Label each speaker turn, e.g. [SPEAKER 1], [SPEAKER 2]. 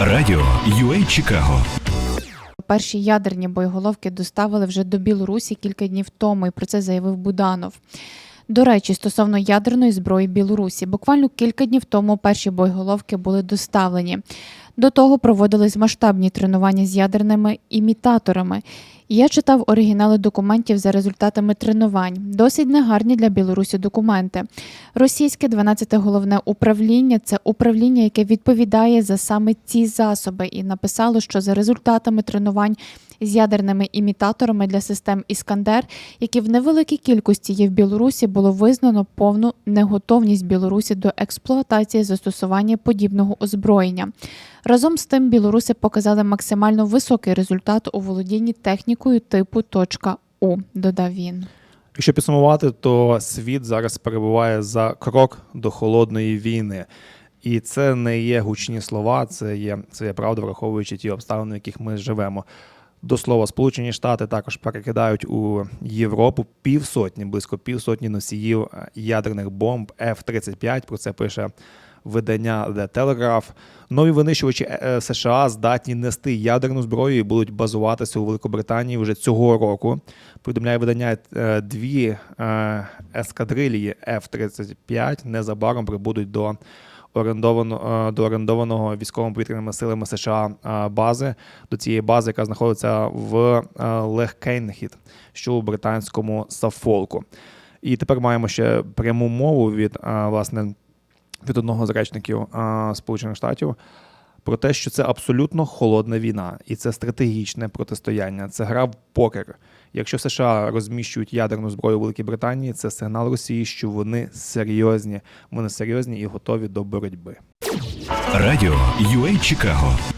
[SPEAKER 1] Радіо UA Чикаго.
[SPEAKER 2] Перші ядерні боєголовки доставили вже до Білорусі кілька днів тому, і про це заявив Буданов. До речі, стосовно ядерної зброї Білорусі, буквально кілька днів тому перші боєголовки були доставлені. До того проводились масштабні тренування з ядерними імітаторами. Я читав оригінали документів за результатами тренувань. Досить негарні для Білорусі документи. Російське 12-те головне управління це управління, яке відповідає за саме ці засоби, і написало, що за результатами тренувань з ядерними імітаторами для систем Іскандер, які в невеликій кількості є в Білорусі, було визнано повну неготовність Білорусі до експлуатації застосування подібного озброєння. Разом з тим, білоруси показали максимально високий результат у володінні технікою типу .У, додав він.
[SPEAKER 3] Якщо підсумувати, то світ зараз перебуває за крок до холодної війни. І це не є гучні слова, це є, це є правда, враховуючи ті обставини, в яких ми живемо. До слова, Сполучені Штати також перекидають у Європу півсотні, близько півсотні носіїв е, ядерних бомб F-35. Про це пише видання Telegraph. Нові винищувачі е, е, США здатні нести ядерну зброю і будуть базуватися у Великобританії вже цього року. Повідомляє видання е, дві ескадрилії F-35 незабаром прибудуть до орендовано, до орендованого військово-повітряними силами США бази, до цієї бази, яка знаходиться в Лехкейнхіт, що у британському Сафолку. І тепер маємо ще пряму мову від власне від одного з речників е, Сполучених Штатів про те, що це абсолютно холодна війна, і це стратегічне протистояння. Це гра в покер. Якщо США розміщують ядерну зброю у Великій Британії, це сигнал Росії, що вони серйозні, вони серйозні і готові до боротьби.
[SPEAKER 1] Радіо UA Чикаго.